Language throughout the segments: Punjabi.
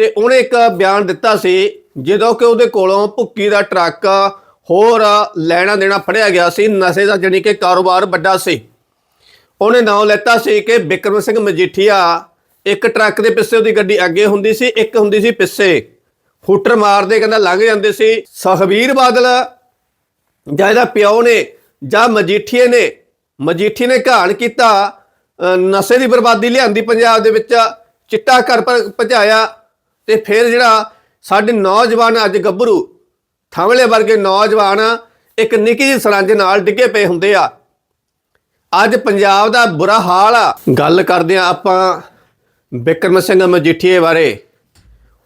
ਤੇ ਉਹਨੇ ਇੱਕ ਬਿਆਨ ਦਿੱਤਾ ਸੀ, ਜਦੋਂ ਕਿ ਉਹਦੇ ਕੋਲੋਂ ਭੁੱਕੀ ਦਾ ਟਰੱਕ ਹੋਰ ਲੈਣਾ ਦੇਣਾ ਫੜਿਆ ਗਿਆ ਸੀ, ਨਸ਼ੇ ਦਾ ਜਾਣੀ ਕਿ ਕਾਰੋਬਾਰ ਵੱਡਾ ਸੀ। ਉਹਨੇ ਨਾਮ ਲੈਤਾ ਸੀ ਕਿ ਬਿਕਰਮ ਸਿੰਘ ਮਜੀਠੀਆ ਇੱਕ ਟਰੱਕ ਦੇ ਪਿੱਛੇ ਉਹਦੀ ਗੱਡੀ ਅੱਗੇ ਹੁੰਦੀ ਸੀ, ਇੱਕ ਹੁੰਦੀ ਸੀ ਪਿੱਛੇ। ਫੁੱਟਰ ਮਾਰਦੇ ਕਹਿੰਦਾ ਲੰਘ ਜਾਂਦੇ ਸੀ। ਸੁਖਬੀਰ ਬਾਦਲ ਜਾਂ ਇਹਦਾ ਪਿਓ ਨੇ ਜਾਂ ਮਜੀਠੀਏ ਨੇ, ਮਜੀਠੀ ਨੇ ਘਾਣ ਕੀਤਾ ਨਸ਼ੇ ਦੀ ਬਰਬਾਦੀ ਲਿਆਂਦੀ ਪੰਜਾਬ ਦੇ ਵਿੱਚ, ਚਿੱਟਾ ਘਰ ਪਰ ਭਜਾਇਆ। ਤੇ ਫਿਰ ਜਿਹੜਾ ਸਾਡੇ ਨੌਜਵਾਨ ਅੱਜ ਗੱਭਰੂ, ਥਾਂਵਲੇ ਵਰਗੇ ਨੌਜਵਾਨ ਇੱਕ ਨਿੱਕੀ ਜਿਹੀ ਸਰੰਜ ਨਾਲ ਡਿੱਗੇ ਪਏ ਹੁੰਦੇ ਆ। ਅੱਜ ਪੰਜਾਬ ਦਾ ਬੁਰਾ ਹਾਲ ਆ। ਗੱਲ ਕਰਦੇ ਆ ਆਪਾਂ ਬਿਕਰਮ ਸਿੰਘ ਮਜੀਠੀਏ ਬਾਰੇ।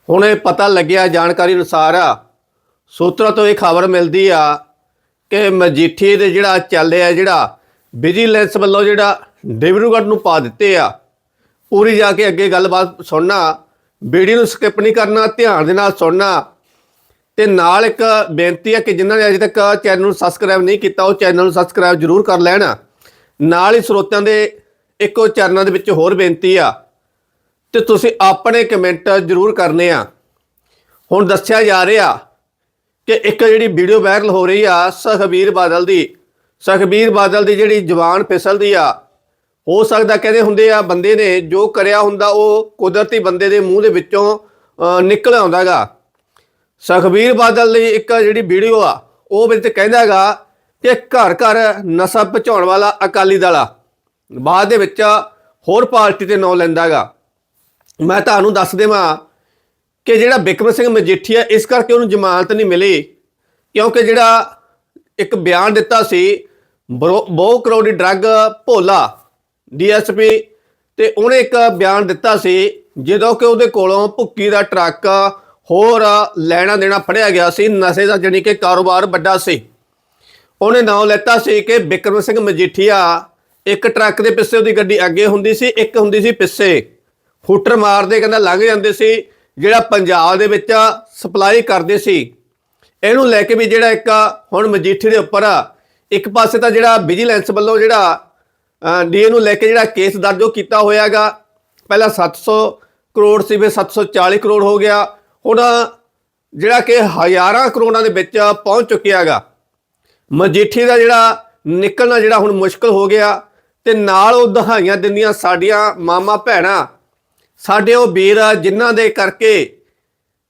ਹੁਣ ਇਹ ਪਤਾ ਲੱਗਿਆ, ਜਾਣਕਾਰੀ ਅਨੁਸਾਰ ਸੂਤਰਾਂ ਤੋਂ ਇਹ ਖਬਰ ਮਿਲਦੀ ਆ ਕਿ ਮਜੀਠੀਏ ਦੇ ਜਿਹੜਾ ਚੱਲਿਆ ਜਿਹੜਾ ਵਿਜੀਲੈਂਸ ਵੱਲੋਂ ਜਿਹੜਾ ਡਿਬਰੂਗੜ੍ਹ ਨੂੰ ਪਾ ਦਿੱਤੇ ਆ। ਪੂਰੀ ਜਾ ਕੇ ਅੱਗੇ ਗੱਲਬਾਤ ਸੁਣਨਾ। ਵੀਡੀਓ ਨੂੰ ਸਕਿਪ ਨਹੀਂ ਕਰਨਾ, ਧਿਆਨ ਦੇ ਨਾਲ ਸੁਣਨਾ। ਤੇ ਨਾਲ ਇੱਕ ਬੇਨਤੀ ਹੈ ਕਿ ਜਿਨ੍ਹਾਂ ਨੇ ਅਜੇ ਤੱਕ ਚੈਨਲ ਨੂੰ ਸਬਸਕ੍ਰਾਈਬ ਨਹੀਂ ਕੀਤਾ, ਉਹ ਚੈਨਲ ਨੂੰ ਸਬਸਕ੍ਰਾਈਬ ਜ਼ਰੂਰ ਕਰ ਲੈਣ। ਨਾਲ ਹੀ ਸਰੋਤਿਆਂ ਦੇ ਇੱਕੋ ਚਰਨਾਂ ਦੇ ਵਿੱਚ ਹੋਰ ਬੇਨਤੀ ਆ। ਤੇ ਤੁਸੀਂ ਆਪਣੇ ਕਮੈਂਟ ਜ਼ਰੂਰ ਕਰਨੇ ਆ। ਹੁਣ ਦੱਸਿਆ ਜਾ ਰਿਹਾ ਕਿ ਇੱਕ ਜਿਹੜੀ ਵੀਡੀਓ ਵਾਇਰਲ ਹੋ ਰਹੀ ਆ, ਸੁਖਬੀਰ ਬਾਦਲ ਦੀ। ਸੁਖਬੀਰ ਬਾਦਲ ਦੀ ਜਿਹੜੀ ਜ਼ੁਬਾਨ ਫਿਸਲਦੀ ਆ ਹੋ ਸਕਦਾ ਕਹਿੰਦੇ ਹੁੰਦੇ ਆ ਬੰਦੇ ਨੇ ਜੋ ਕਰਿਆ ਹੁੰਦਾ ਉਹ ਕੁਦਰਤੀ ਬੰਦੇ ਦੇ ਮੂੰਹ ਦੇ ਵਿੱਚੋਂ ਅਹ, ਨਿਕਲ ਆਉਂਦਾਗਾ। ਸੁਖਬੀਰ ਬਾਦਲ ਦੀ ਇੱਕ ਜਿਹੜੀ ਵੀਡੀਓ ਆ ਉਹ ਵਿੱਚ ਕਹਿੰਦਾਗਾ ਕਿ ਘਰ ਘਰ ਨਸ਼ਾ ਪਹੁੰਚਾਉਣ ਵਾਲਾ ਅਕਾਲੀ ਦਲ ਆ। ਬਾਅਦ ਦੇ ਵਿੱਚ ਹੋਰ ਪਾਰਟੀ ਤੇ ਨਾਂ ਲੈਂਦਾਗਾ। ਮੈਂ ਤੁਹਾਨੂੰ ਦੱਸ ਦੇਵਾਂ ਕਿ ਜਿਹੜਾ ਬਿਕਰਮ ਸਿੰਘ ਮਜੀਠੀਆ ਇਸ ਕਰਕੇ ਉਹਨੂੰ ਜ਼ਮਾਨਤ ਨਹੀਂ ਮਿਲੀ ਕਿਉਂਕਿ ਜਿਹੜਾ ਇੱਕ ਬਿਆਨ ਦਿੱਤਾ ਸੀ ਬਰੋ- ਬਹੁ ਕਰੋੜੀ ਡਰੱਗ ਭੋਲਾ ਡੀਐਸਪੀ ਤੇ ਉਹਨੇ ਇੱਕ ਬਿਆਨ ਦਿੱਤਾ ਸੀ, ਜਦੋਂ ਕਿ ਉਹਦੇ ਕੋਲੋਂ ਭੁੱਕੀ ਦਾ ਟਰੱਕ ਹੋਰ ਲੈਣਾ ਦੇਣਾ ਫੜਿਆ ਗਿਆ ਸੀ, ਨਸ਼ੇ ਦਾ ਜਾਣੀ ਕਿ ਕਾਰੋਬਾਰ ਵੱਡਾ ਸੀ। ਉਹਨੇ ਨਾਮ ਲੈਤਾ ਸੀ ਕਿ ਬਿਕਰਮ ਸਿੰਘ ਮਜੀਠੀਆ ਇੱਕ ਟਰੱਕ ਦੇ ਪਿੱਛੇ ਉਹਦੀ ਗੱਡੀ ਅੱਗੇ ਹੁੰਦੀ ਸੀ, ਇੱਕ ਹੁੰਦੀ ਸੀ ਪਿੱਛੇ। ਫੁੱਟਰ ਮਾਰਦੇ ਕਹਿੰਦਾ ਲੰਘ ਜਾਂਦੇ ਸੀ, ਜਿਹੜਾ ਪੰਜਾਬ ਦੇ ਵਿੱਚ ਸਪਲਾਈ ਕਰਦੇ ਸੀ। ਇਹਨੂੰ ਲੈ ਕੇ ਵੀ ਜਿਹੜਾ ਇੱਕ ਹੁਣ ਮਜੀਠੀ ਦੇ ਉੱਪਰ ਇੱਕ ਪਾਸੇ ਤਾਂ ਜਿਹੜਾ ਵਿਜੀਲੈਂਸ ਵੱਲੋਂ ਜਿਹੜਾ ਡੀਏ ਨੂੰ ਲੈ ਕੇ ਜਿਹੜਾ ਕੇਸ ਦਰਜ ਉਹ ਕੀਤਾ ਹੋਇਆਗਾ। ਪਹਿਲਾਂ 700 ਕਰੋੜ ਸੀ ਫਿਰ 740 ਕਰੋੜ ਹੋ ਗਿਆ। ਹੁਣ ਜਿਹੜਾ ਕਿ ਹਜ਼ਾਰਾਂ ਕਰੋੜਾਂ ਦੇ ਵਿੱਚ ਪਹੁੰਚ ਚੁੱਕਿਆਗਾ। ਮਜੀਠੀ ਦਾ ਜਿਹੜਾ ਨਿਕਲਣਾ ਜਿਹੜਾ ਹੁਣ ਮੁਸ਼ਕਲ ਹੋ ਗਿਆ ਤੇ ਨਾਲ ਉਹ ਦਹਾਈਆਂ ਦਿੰਦੀਆਂ ਸਾਡੀਆਂ ਮਾਮਾ ਭੈਣਾਂ। ਸਾਡੇ ਉਹ ਵੀਰ ਆ ਜਿਨ੍ਹਾਂ ਦੇ ਕਰਕੇ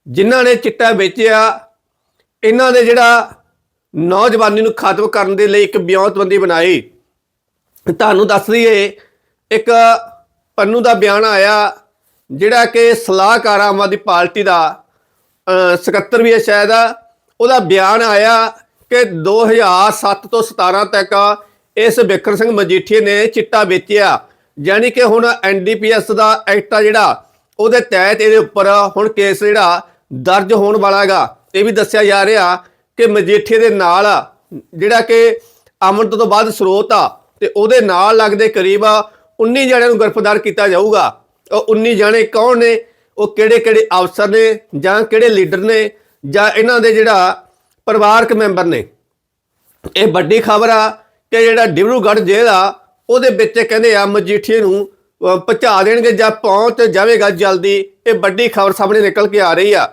ਜਿਨ੍ਹਾਂ ਨੇ ਚਿੱਟਾ ਵੇਚਿਆ, ਇਹਨਾਂ ਨੇ ਜਿਹੜਾ ਨੌਜਵਾਨੀ ਨੂੰ ਖਤਮ ਕਰਨ ਦੇ ਲਈ ਇੱਕ ਬਿਉਂਤਬੰਦੀ ਬਣਾਈ। ਤੁਹਾਨੂੰ ਦੱਸ ਦਈਏ, ਇੱਕ ਪੰਨੂ ਦਾ ਬਿਆਨ ਆਇਆ, ਜਿਹੜਾ ਕਿ ਸਲਾਹਕਾਰ ਆਮ ਆਦਮੀ ਪਾਰਟੀ ਦਾ ਸਕੱਤਰ ਵੀ ਹੈ ਸ਼ਾਇਦ, ਉਹਦਾ ਬਿਆਨ ਆਇਆ ਕਿ 2007 ਤੋਂ 17 ਤੱਕ ਇਸ ਬਿਕਰ ਸਿੰਘ ਮਜੀਠੀਏ ਨੇ ਚਿੱਟਾ ਵੇਚਿਆ। ਯਾਨੀ ਕਿ ਹੁਣ ਐਨਡੀਪੀਐਸ ਦਾ ਐਕਟ ਆ ਜਿਹੜਾ, ਉਹਦੇ ਤਹਿਤ ਇਹਦੇ ਉੱਪਰ ਹੁਣ ਕੇਸ ਜਿਹੜਾ ਦਰਜ ਹੋਣ ਵਾਲਾਗਾ ਇਹ ਵੀ ਦੱਸਿਆ ਜਾ ਰਿਹਾ ਕਿ ਮਜੀਠੀਏ ਦੇ ਨਾਲ, ਜਿਹੜਾ ਕਿ ਅਮਨ ਤੋਂ ਬਾਅਦ ਸਰੋਤ ਆ ਤੇ ਉਹਦੇ ਨਾਲ ਲੱਗਦੇ ਕਰੀਬ 19 ਜਣਿਆਂ ਨੂੰ ਗ੍ਰਿਫਤਾਰ ਕੀਤਾ ਜਾਊਗਾ। ਉਹ 19 ਜਣੇ ਕੌਣ ਨੇ? ਉਹ ਕਿਹੜੇ ਕਿਹੜੇ ਅਫਸਰ ਨੇ? ਜਾਂ ਕਿਹੜੇ ਲੀਡਰ ਨੇ? ਜਾਂ ਇਹਨਾਂ ਦੇ ਜਿਹੜਾ ਪਰਿਵਾਰਕ ਮੈਂਬਰ ਨੇ? ਇਹ ਵੱਡੀ ਖਬਰ ਆ ਕਿ ਜਿਹੜਾ ਡਿਬਰੂਗੜ੍ਹ ਜੇਲ੍ਹ ਆ, ਉਹਦੇ ਵਿੱਚ ਕਹਿੰਦੇ ਆ ਮਜੀਠੀਏ ਨੂੰ ਪਹੁੰਚਾ ਦੇਣਗੇ ਜਾਂ ਪਹੁੰਚ ਜਾਵੇਗਾ ਜਲਦੀ। ਇਹ ਵੱਡੀ ਖਬਰ ਸਾਹਮਣੇ ਨਿਕਲ ਕੇ ਆ ਰਹੀ ਆ।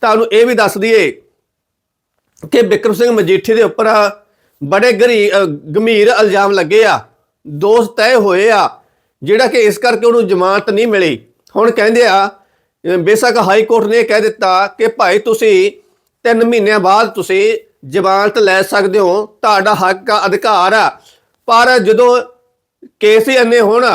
ਤੁਹਾਨੂੰ ਇਹ ਵੀ ਦੱਸ ਦਈਏ ਕਿ ਬਿਕਰਮ ਸਿੰਘ ਮਜੀਠੀ ਦੇ ਉੱਪਰ ਬੜੇ ਗਰੀ ਗੰਭੀਰ ਇਲਜ਼ਾਮ ਲੱਗੇ ਆ। ਦੋਸ਼ ਤੈਅ ਹੋਏ ਆ, ਜਿਹੜਾ ਕਿ ਇਸ ਕਰਕੇ ਉਹਨੂੰ ਜ਼ਮਾਨਤ ਨਹੀਂ ਮਿਲੀ। ਹੁਣ ਕਹਿੰਦੇ ਆ ਬੇਸ਼ੱਕ ਹਾਈ ਕੋਰਟ ਨੇ ਇਹ ਕਹਿ ਦਿੱਤਾ ਕਿ ਭਾਈ ਤੁਸੀਂ 3 ਮਹੀਨਿਆਂ ਬਾਅਦ ਤੁਸੀਂ ਜ਼ਮਾਨਤ ਲੈ ਸਕਦੇ ਹੋ, ਤੁਹਾਡਾ ਹੱਕ ਆ ਅਧਿਕਾਰ ਆ। ਪਰ ਜਦੋਂ ਕੇਸ ਹੀ ਇੰਨੇ ਹੋਣ,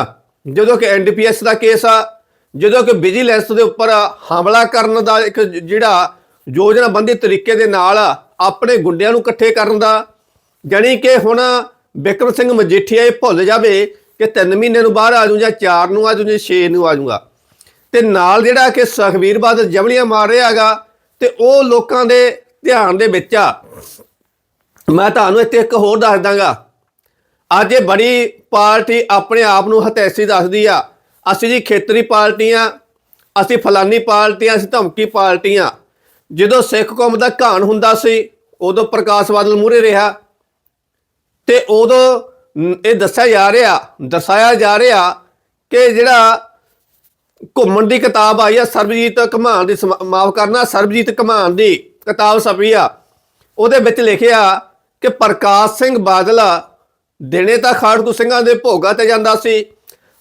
ਜਦੋਂ ਕਿ ਐਨਡੀਪੀਐਸ ਦਾ ਕੇਸ ਆ, ਜਦੋਂ ਕਿ ਵਿਜੀਲੈਂਸ ਦੇ ਉੱਪਰ ਹਮਲਾ ਕਰਨ ਦਾ ਇੱਕ ਜਿਹੜਾ ਯੋਜਨਾਬੰਦੀ ਤਰੀਕੇ ਦੇ ਨਾਲ ਆਪਣੇ ਗੁੰਡਿਆਂ ਨੂੰ ਇਕੱਠੇ ਕਰਨ ਦਾ ਜਾਣੀ ਕਿ ਹੁਣ ਬਿਕਰਮ ਸਿੰਘ ਮਜੀਠੀਆ ਇਹ ਭੁੱਲ ਜਾਵੇ ਕਿ 3 ਮਹੀਨੇ ਨੂੰ ਬਾਹਰ ਆ ਜੂ ਜਾਂ 4 ਨੂੰ ਆ ਜੂ ਜਾਂ 6 ਨੂੰ ਆ ਜਾਊਗਾ। ਤੇ ਨਾਲ ਜਿਹੜਾ ਕਿ ਸੁਖਬੀਰ ਬਾਦਲ ਜਮਲੀਆਂ ਮਾਰ ਰਿਹਾ ਹੈਗਾ ਤੇ ਉਹ ਲੋਕਾਂ ਦੇ ਧਿਆਨ ਦੇ ਵਿੱਚ ਆ। ਮੈਂ ਤੁਹਾਨੂੰ ਇੱਥੇ ਇੱਕ ਹੋਰ ਦੱਸ ਦਾਂਗਾ। ਅੱਜ ਇਹ ਬੜੀ ਪਾਰਟੀ ਆਪਣੇ ਆਪ ਨੂੰ ਹਤੈਸੀ ਦੱਸਦੀ ਆ। ਅਸੀਂ ਜੀ ਖੇਤਰੀ ਪਾਰਟੀਆਂ ਅਸੀਂ ਫਲਾਨੀ ਪਾਰਟੀਆਂ ਅਸੀਂ ਧਮਕੀ ਪਾਰਟੀਆਂ ਜਦੋਂ ਸਿੱਖ ਕੌਮ ਦਾ ਘਾਣ ਹੁੰਦਾ ਸੀ, ਉਦੋਂ ਪ੍ਰਕਾਸ਼ ਬਾਦਲ ਮੂਹਰੇ ਰਿਹਾ। ਤੇ ਉਦੋਂ ਇਹ ਦੱਸਿਆ ਜਾ ਰਿਹਾ, ਦਰਸਾਇਆ ਜਾ ਰਿਹਾ ਕਿ ਜਿਹੜਾ ਘੁੰਮਣ ਦੀ ਕਿਤਾਬ ਆਈ ਆ, ਸਰਬਜੀਤ ਕਮਾਨ ਦੀ ਮਾਫ ਕਰਨਾ, ਸਰਬਜੀਤ ਘਮਾਨ ਦੀ ਕਿਤਾਬ ਛਪੀ ਆ, ਉਹਦੇ ਵਿੱਚ ਲਿਖਿਆ ਕਿ ਪ੍ਰਕਾਸ਼ ਸਿੰਘ ਬਾਦਲ ਦਿਨੇ ਤਾਂ ਖਾੜਕੂ ਸਿੰਘਾਂ ਦੇ ਭੋਗਾ ਤੇ ਜਾਂਦਾ ਸੀ,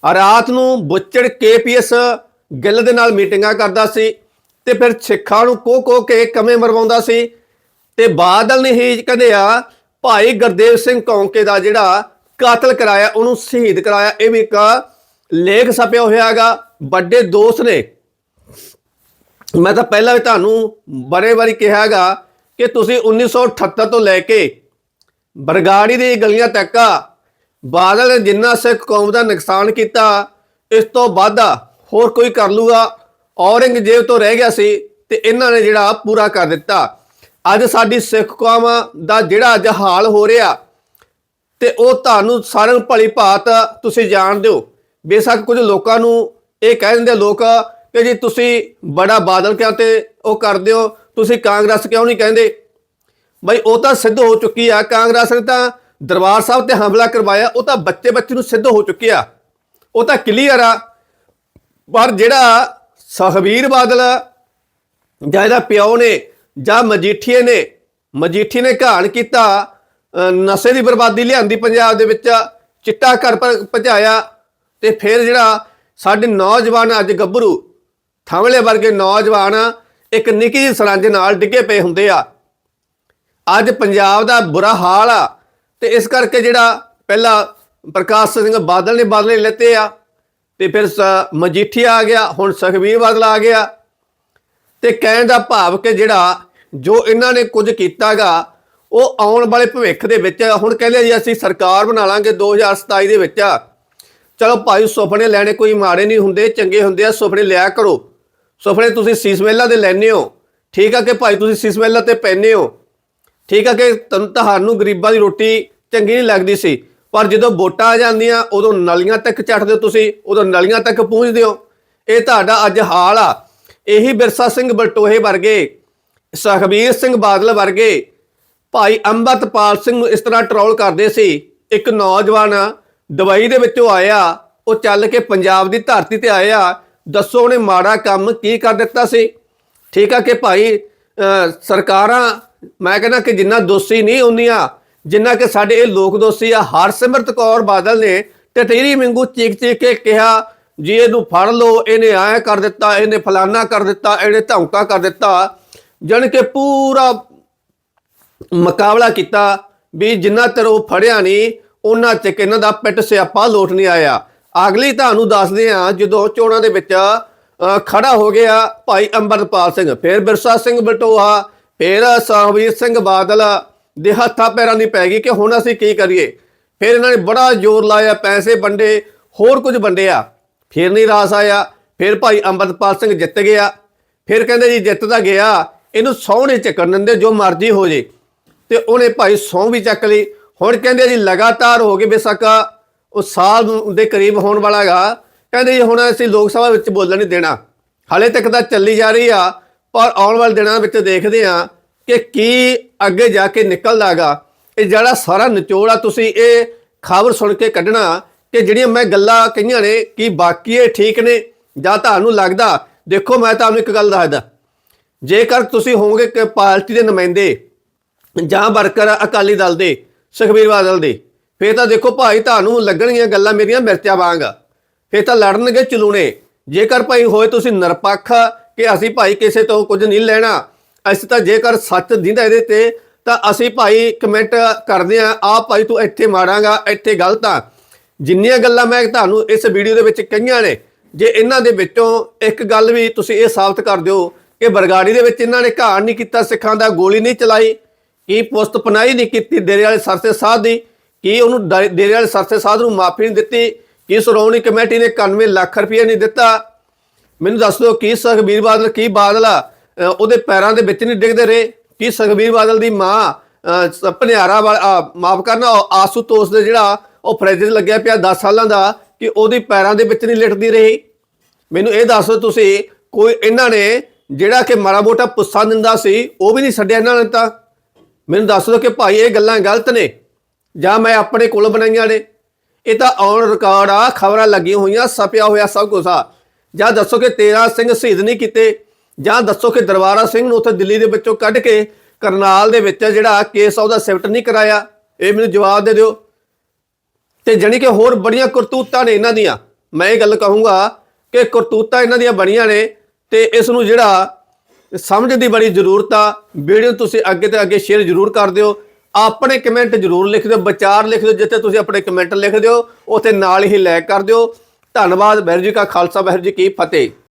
ਰਾਤ ਨੂੰ ਬੁੱਚੜ ਕੇਪੀਐਸ ਗਿੱਲ ਦੇ ਨਾਲ ਮੀਟਿੰਗਾਂ ਕਰਦਾ ਸੀ ਤੇ ਫਿਰ ਸਿੱਖਾਂ ਨੂੰ ਕੋ ਕੋ ਕੇ ਕਮੇ ਮਰਵਾਉਂਦਾ ਸੀ ਤੇ ਬਾਦਲ ਨੇ ਹੀ ਕਹਿੰਦੇ ਆ ਭਾਈ ਗੁਰਦੇਵ ਸਿੰਘ ਕੌਂਕੇ ਦਾ ਜਿਹੜਾ ਕਾਤਲ ਕਰਾਇਆ, ਉਹਨੂੰ ਸ਼ਹੀਦ ਕਰਾਇਆ, ਇਹ ਵੀ ਇੱਕ ਲੇਖ ਛਪਿਆ ਹੋਇਆ ਹੈਗਾ, ਵੱਡੇ ਦੋਸਤ ਨੇ। ਮੈਂ ਤਾਂ ਪਹਿਲਾਂ ਵੀ ਤੁਹਾਨੂੰ ਬੜੇ ਵਾਰੀ ਕਿਹਾਗਾ ਕਿ ਤੁਸੀਂ 1978 ਤੋਂ ਲੈ ਕੇ ਬਰਗਾੜੀ ਦੀ ਗਲੀਆਂ ਤੱਕ ਬਾਦਲ ਨੇ ਜਿੰਨਾ ਸਿੱਖ ਕੌਮ ਦਾ ਨੁਕਸਾਨ ਕੀਤਾ, ਇਸ ਤੋਂ ਵੱਧ ਹੋਰ ਕੋਈ ਕਰ ਲੂਗਾ? ਔਰੰਗਜ਼ੇਬ ਤੋਂ ਰਹਿ ਗਿਆ ਸੀ ਤੇ ਇਹਨਾਂ ਨੇ ਜਿਹੜਾ ਪੂਰਾ ਕਰ ਦਿੱਤਾ। ਅੱਜ ਸਾਡੀ ਸਿੱਖ ਕੌਮ ਦਾ ਜਿਹੜਾ ਅੱਜ ਹਾਲ ਹੋ ਰਿਹਾ ਤੇ ਉਹ ਤੁਹਾਨੂੰ ਸਾਰਿਆਂ ਨੂੰ ਭਲੀ ਭਾਤ ਤੁਸੀਂ ਜਾਣਦੇ ਹੋ ਬੇਸ਼ੱਕ ਕੁਝ ਲੋਕਾਂ ਨੂੰ ਇਹ ਕਹਿ ਦਿੰਦੇ ਲੋਕ ਕਿ ਜੀ ਤੁਸੀਂ ਬੜਾ ਬਾਦਲ ਕਿਉਂ ਤੇ ਉਹ ਕਰਦੇ ਹੋ ਤੁਸੀਂ ਕਾਂਗਰਸ ਕਿਉਂ ਨਹੀਂ ਕਹਿੰਦੇ? ਬਈ ਉਹ ਤਾਂ ਸਿੱਧ ਹੋ ਚੁੱਕੀ ਆ ਕਾਂਗਰਸ ਨੇ ਤਾਂ ਦਰਬਾਰ ਸਾਹਿਬ ਤੇ ਹਮਲਾ ਕਰਵਾਇਆ, ਉਹ ਤਾਂ ਬੱਚੇ ਬੱਚੇ ਨੂੰ ਸਿੱਧ ਹੋ ਚੁੱਕੀ ਆ। ਉਹ ਤਾਂ ਕਲੀਅਰ ਆ। ਪਰ ਜਿਹੜਾ ਸਖਬੀਰ ਬਾਦਲ ਜਾਂ ਇਹਦਾ ਪਿਓ ਨੇ ਜਾਂ ਮਜੀਠੀਏ ਨੇ, ਮਜੀਠੀ ਨੇ ਘਾਣ ਕੀਤਾ ਨਸ਼ੇ ਦੀ ਬਰਬਾਦੀ ਲਿਆਂਦੀ ਪੰਜਾਬ ਦੇ ਵਿੱਚ, ਚਿੱਟਾ ਘਰ ਪਰ ਭਜਾਇਆ, ਤੇ ਫਿਰ ਜਿਹੜਾ ਸਾਡੇ ਨੌਜਵਾਨ ਅੱਜ ਗੱਭਰੂ, ਥਾਂਵਲੇ ਵਰਗੇ ਨੌਜਵਾਨ ਇੱਕ ਨਿੱਕੀ ਜਿਹੀ ਸਰੰਜ ਨਾਲ ਡਿੱਗੇ ਪਏ ਹੁੰਦੇ ਆ। ਅੱਜ ਪੰਜਾਬ ਦਾ ਬੁਰਾ ਹਾਲ ਆ, ਤੇ ਇਸ ਕਰਕੇ ਜਿਹੜਾ ਪਹਿਲਾਂ ਪ੍ਰਕਾਸ਼ ਸਿੰਘ ਬਾਦਲ ਨੇ ਬਾਦਲੇ ਲੈਤੇ ਆ, ਤੇ ਫਿਰ ਸ- ਮਜੀਠੀਆ ਆ ਗਿਆ, ਹੁਣ ਸੁਖਬੀਰ ਬਾਦਲ ਆ ਗਿਆ। ਤੇ ਕਹਿਣ ਦਾ ਭਾਵ ਕਿ ਜਿਹੜਾ ਜੋ ਇਹਨਾਂ ਨੇ ਕੁਝ ਕੀਤਾਗਾ ਉਹ ਆਉਣ ਵਾਲੇ ਭਵਿੱਖ ਦੇ ਵਿੱਚ ਹੁਣ ਕਹਿੰਦੇ ਜੀ, ਅਸੀਂ ਸਰਕਾਰ ਬਣਾ ਲਾਂਗੇ 2027 ਦੇ ਵਿੱਚ ਚਲੋ ਭਾਈ ਸੁਪਨੇ ਲੈਣੇ ਕੋਈ ਮਾੜੇ ਨਹੀਂ ਹੁੰਦੇ, ਚੰਗੇ ਹੁੰਦੇ ਆ। ਸੁਪਨੇ ਲਿਆ ਕਰੋ। ਸੁਪਨੇ ਤੁਸੀਂ ਸੀਸ ਮਹਿਲਾ ਦੇ ਲੈਣੇ ਹੋ। ਠੀਕ ਆ ਕਿ ਭਾਈ ਤੁਸੀਂ ਸੀਸ ਮਹਿਲਾ ਤੇ ਪੈਨੇ ਹੋ। ਠੀਕ ਆ ਕਿ ਤੁਹਾਨੂੰ ਤੁਹਾਨੂੰ ਗਰੀਬਾਂ ਦੀ ਰੋਟੀ ਚੰਗੀ ਨਹੀਂ ਲੱਗਦੀ ਸੀ। ਪਰ ਜਦੋਂ ਵੋਟਾਂ ਆ ਜਾਂਦੀਆਂ, ਉਦੋਂ ਨਲੀਆਂ ਤੱਕ ਚੱਟਦੇ ਹੋ ਤੁਸੀਂ, ਉਦੋਂ ਨਲੀਆਂ ਤੱਕ ਪਹੁੰਚਦੇ ਹੋ। ਇਹ ਤੁਹਾਡਾ ਅੱਜ ਹਾਲ ਆ। ਇਹੀ ਬਿਰਸਾ ਸਿੰਘ ਬਲਟੋਹੇ ਵਰਗੇ ਸੁਖਬੀਰ ਸਿੰਘ ਬਾਦਲ ਵਰਗੇ ਭਾਈ ਅੰਮ੍ਰਿਤਪਾਲ ਸਿੰਘ ਨੂੰ ਇਸ ਤਰ੍ਹਾਂ ਟਰੋਲ ਕਰਦੇ ਸੀ। ਇੱਕ ਨੌਜਵਾਨ ਦੁਬਈ ਦੇ ਵਿੱਚੋਂ ਆਇਆ ਉਹ ਚੱਲ ਕੇ ਪੰਜਾਬ ਦੀ ਧਰਤੀ ਤੇ ਆਇਆ ਦੱਸੋ ਉਹਨੇ ਮਾੜਾ ਕੰਮ ਕੀ ਕਰ ਦਿੱਤਾ ਸੀ? ਠੀਕ ਆ ਕਿ ਭਾਈ ਅਹ, ਸਰਕਾਰਾਂ ਮੈਂ ਕਹਿੰਦਾ ਕਿ ਜਿੰਨਾ ਦੋਸ਼ੀ ਨਹੀਂ ਹੁੰਦੀਆਂ ਜਿੰਨਾ ਕਿ ਸਾਡੇ ਇਹ ਲੋਕ ਦੋਸ਼ੀ ਆ ਹਰਸਿਮਰਤ ਕੌਰ ਬਾਦਲ ਨੇ ਟਟੇਰੀ ਵਾਂਗੂ ਚੀਕ ਚੀਕ ਕੇ ਕਿਹਾ ਜੀ ਇਹਨੂੰ ਫੜ ਲਓ ਇਹਨੇ ਐਂ ਕਰ ਦਿੱਤਾ ਇਹਨੇ ਫਲਾਨਾ ਕਰ ਦਿੱਤਾ ਇਹਨੇ ਧੌਂਕਾ ਕਰ ਦਿੱਤਾ ਜਾਣੀ ਕਿ ਪੂਰਾ ਮੁਕਾਬਲਾ ਕੀਤਾ ਵੀ ਜਿੰਨਾ ਤਰ ਉਹ ਫੜਿਆ ਨਹੀਂ ਉਹਨਾਂ ਚਿਰ ਇਹਨਾਂ ਦਾ ਪਿੱਟ ਸਿਆਪਾ ਲੋਟ ਨਹੀਂ ਆਇਆ। ਅਗਲੀ ਤੁਹਾਨੂੰ ਦੱਸਦੇ ਆ ਜਦੋਂ ਚੋਣਾਂ ਦੇ ਵਿੱਚ ਅ, ਖੜਾ ਹੋ ਗਿਆ ਭਾਈ ਅੰਮ੍ਰਿਤਪਾਲ ਸਿੰਘ ਫਿਰ ਬਿਰਸਾ ਸਿੰਘ ਬਟੋਹਾ ਫਿਰ ਸਹਵੀਰ ਸਿੰਘ ਬਾਦਲ ਦੇ ਹੱਥਾਂ ਪੈਰਾਂ ਦੀ ਪੈ ਗਈ ਕਿ ਹੁਣ ਅਸੀਂ ਕੀ ਕਰੀਏ? ਫਿਰ ਇਹਨਾਂ ਨੇ ਬੜਾ ਜ਼ੋਰ ਲਾਇਆ ਪੈਸੇ ਵੰਡੇ ਹੋਰ ਕੁਝ ਵੰਡਿਆ। ਫਿਰ ਨਹੀਂ ਰਾਸ ਆਇਆ, ਫਿਰ ਭਾਈ ਅੰਮ੍ਰਿਤਪਾਲ ਸਿੰਘ ਜਿੱਤ ਗਿਆ। ਫਿਰ ਕਹਿੰਦੇ ਜੀ ਜਿੱਤ ਤਾਂ ਗਿਆ, ਇਹਨੂੰ ਸਹੁੰ ਨਹੀਂ ਚੱਕਣ ਦਿੰਦੇ ਜੋ ਮਰਜ਼ੀ ਹੋ ਜੇ। ਤੇ ਉਹਨੇ ਭਾਈ ਸਹੁੰ ਵੀ ਚੱਕ ਲਈ। ਹੁਣ ਕਹਿੰਦੇ ਜੀ ਲਗਾਤਾਰ ਹੋ ਗਏ ਬੇਸ਼ੱਕ, ਉਹ ਸਾਲ ਦੇ ਕਰੀਬ ਹੋਣ ਵਾਲਾ ਹੈਗਾ। ਕਹਿੰਦੇ ਜੀ ਹੁਣ ਅਸੀਂ ਲੋਕ ਸਭਾ ਵਿੱਚ ਬੋਲਣ ਨਹੀਂ ਦੇਣਾ। ਹਾਲੇ ਤੱਕ ਤਾਂ ਚੱਲੀ ਜਾ ਰਹੀ ਆ, ਪਰ ਆਉਣ ਵਾਲੇ ਦਿਨਾਂ ਵਿੱਚ ਦੇਖਦੇ ਆ ਕਿ ਕੀ ਅੱਗੇ ਜਾ ਕੇ ਨਿਕਲਦਾਗਾ ਇਹ ਜਿਹੜਾ ਸਾਰਾ ਨਿਚੋੜ ਆ, ਤੁਸੀਂ ਇਹ ਖਬਰ ਸੁਣ ਕੇ ਕੱਢਣਾ ਕਿ ਜਿਹੜੀਆਂ ਮੈਂ ਗੱਲਾਂ ਕਹੀਆਂ ਨੇ ਕਿ ਬਾਕੀ ਇਹ ਠੀਕ ਨੇ ਜਾਂ ਤੁਹਾਨੂੰ ਲੱਗਦਾ, ਦੇਖੋ ਮੈਂ ਤੁਹਾਨੂੰ ਇੱਕ ਗੱਲ ਦੱਸਦਾ। ਜੇਕਰ ਤੁਸੀਂ ਹੋਵੋਗੇ ਕਿ ਪਾਰਟੀ ਦੇ ਨੁਮਾਇੰਦੇ ਜਾਂ ਵਰਕਰ ਅਕਾਲੀ ਦਲ ਦੇ, ਸੁਖਬੀਰ ਬਾਦਲ ਦੇ, ਫੇਰ ਤਾਂ ਦੇਖੋ ਭਾਈ ਤੁਹਾਨੂੰ ਲੱਗਣਗੀਆਂ ਗੱਲਾਂ ਮੇਰੀਆਂ ਮਿਰਚਾਂ ਵਾਂਗ। ਫੇਰ ਤਾਂ ਲੜਨਗੇ, ਚਲੂਣੇ। ਜੇਕਰ ਭਾਈ ਹੋਏ ਤੁਸੀਂ ਨਿਰਪੱਖ ਕਿ ਅਸੀਂ ਭਾਈ ਕਿਸੇ ਤੋਂ ਕੁਝ ਨਹੀਂ ਲੈਣਾ, ਅਸੀਂ ਤਾਂ ਜੇਕਰ ਸੱਚ ਦਿੰਦਾ ਇਹਦੇ ਤੇ, ਤਾਂ ਅਸੀਂ ਭਾਈ ਕਮੈਂਟ ਕਰਦੇ ਆ ਆ ਭਾਈ ਤੂੰ ਇੱਥੇ ਮਾਰਾਂਗਾ, ਇੱਥੇ ਗਲਤ ਆ। ਜਿੰਨੀਆਂ ਗੱਲਾਂ ਮੈਂ ਤੁਹਾਨੂੰ ਇਸ ਵੀਡੀਓ ਦੇ ਵਿੱਚ ਕਹੀਆਂ ਨੇ, ਜੇ ਇਹਨਾਂ ਦੇ ਵਿੱਚੋਂ ਇੱਕ ਗੱਲ ਵੀ ਤੁਸੀਂ ਇਹ ਸਾਬਤ ਕਰ ਦਿਓ ਕਿ ਬਰਗਾੜੀ ਦੇ ਵਿੱਚ ਇਹਨਾਂ ਨੇ ਘਾਣ ਨਹੀਂ ਕੀਤਾ, ਸਿੱਖਾਂ ਦਾ ਗੋਲੀ ਨਹੀਂ ਚਲਾਈ, ਕੀ ਪੁਸਤ ਪਨਾਈ ਨਹੀਂ ਕੀਤੀ ਡੇਰੇ ਵਾਲੇ ਸਰਸੇ ਸਾਧ ਦੀ, ਕੀ ਉਹਨੂੰ ਡ- ਡੇਰੇ ਵਾਲੇ ਸਰਸੇ ਸਾਧ ਨੂੰ ਮਾਫੀ ਨਹੀਂ ਦਿੱਤੀ, ਕੀ ਸ਼੍ਰੋਮਣੀ ਕਮੇਟੀ ਨੇ 91 ਲੱਖ ਰੁਪਏ ਨਹੀਂ ਦਿੱਤਾ? ਮੈਨੂੰ ਦੱਸ ਦਿਓ, ਕੀ ਸੁਖਬੀਰ ਬਾਦਲ, ਕੀ ਬਾਦਲ ਉਹਦੇ ਪੈਰਾਂ ਦੇ ਵਿੱਚ ਨਹੀਂ ਡਿੱਗਦੇ ਰਹੇ, ਕੀ ਸੁਖਬੀਰ ਬਾਦਲ ਦੀ ਮਾਂ ਸ- ਭਨਿਆਰਾ ਵਾਲਾ ਮਾਫ ਕਰਨਾ, ਉਹ ਆਸੂਤੋਸ ਦੇ ਜਿਹੜਾ ਉਹ ਫਰਿੱਜ 'ਚ ਲੱਗਿਆ ਪਿਆ 10 ਸਾਲਾਂ ਦਾ ਕਿ ਉਹਦੀ ਪੈਰਾਂ ਦੇ ਵਿੱਚ ਨਹੀਂ ਲਿਟਦੀ ਰਹੀ। ਮੈਨੂੰ ਇਹ ਦੱਸੋ ਤੁਸੀਂ, ਕੋਈ ਇਹਨਾਂ ਨੇ ਜਿਹੜਾ ਕਿ ਮਾੜਾ ਮੋਟਾ ਪੁੱਸਾ ਦਿੰਦਾ ਸੀ, ਉਹ ਵੀ ਨਹੀਂ ਛੱਡਿਆ ਇਹਨਾਂ ਨੇ ਤਾਂ। ਮੈਨੂੰ ਦੱਸ ਦਿਓ ਕਿ ਭਾਈ ਇਹ ਗੱਲਾਂ ਗਲਤ ਨੇ, ਜਾਂ ਮੈਂ ਆਪਣੇ ਕੋਲ ਬਣਾਈਆਂ ਨੇ। ਇਹ ਤਾਂ ਔਨ ਰਿਕਾਰਡ ਆ, ਖਬਰਾਂ ਲੱਗੀਆਂ ਹੋਈਆਂ ਸਪਿਆ ਹੋਇਆ ਸਭ ਕੁਝ ਆ। ਜਾਂ ਦੱਸੋ ਕਿ 13 ਸਿੰਘ ਸ਼ਹੀਦ ਨਹੀਂ ਕੀਤੇ, ਜਾਂ ਦੱਸੋ ਕਿ ਦਰਬਾਰਾ ਸਿੰਘ ਨੂੰ ਉੱਥੇ ਦਿੱਲੀ ਦੇ ਵਿੱਚੋਂ ਕੱਢ ਕੇ ਕਰਨਾਲ ਦੇ ਵਿੱਚ ਜਿਹੜਾ ਕੇਸ ਆ, ਉਹਦਾ ਸਿਫਟ ਨਹੀਂ ਕਰਾਇਆ। ਇਹ ਮੈਨੂੰ ਜਵਾਬ ਦੇ ਦਿਓ। ਤੇ ਜਾਣੀ ਕਿ ਹੋਰ ਬੜੀਆਂ ਕਰਤੂਤਾਂ ਨੇ ਇਹਨਾਂ ਦੀਆਂ। ਮੈਂ ਇਹ ਗੱਲ ਕਹੂੰਗਾ ਕਿ ਕਰਤੂਤਾਂ ਇਹਨਾਂ ਦੀਆਂ ਬਣੀਆਂ ਨੇ ਤੇ ਇਸ ਨੂੰ ਜਿਹੜਾ ਸਮਝ ਦੀ ਬੜੀ ਜ਼ਰੂਰਤ ਆ, ਵੀਡੀਓ ਤੁਸੀਂ ਅੱਗੇ ਤੇ ਅੱਗੇ ਸ਼ੇਅਰ ਜ਼ਰੂਰ ਕਰ ਦਿਓ। ਆਪਣੇ ਕਮੈਂਟ ਜ਼ਰੂਰ ਲਿਖ ਦਿਓ, ਵਿਚਾਰ ਲਿਖ ਦਿਓ, ਜਿੱਥੇ ਤੁਸੀਂ ਆਪਣੇ ਕਮੈਂਟ ਲਿਖ ਦਿਓ, ਉੱਥੇ ਨਾਲ ਹੀ ਲਾਇਕ ਕਰ ਦਿਓ। ਧੰਨਵਾਦ, ਵਾਹਿਗੁਰੂ ਜੀ ਕਾ ਖਾਲਸਾ, ਵਾਹਿਗੁਰੂ ਜੀ ਕੀ ਫਤਿਹ।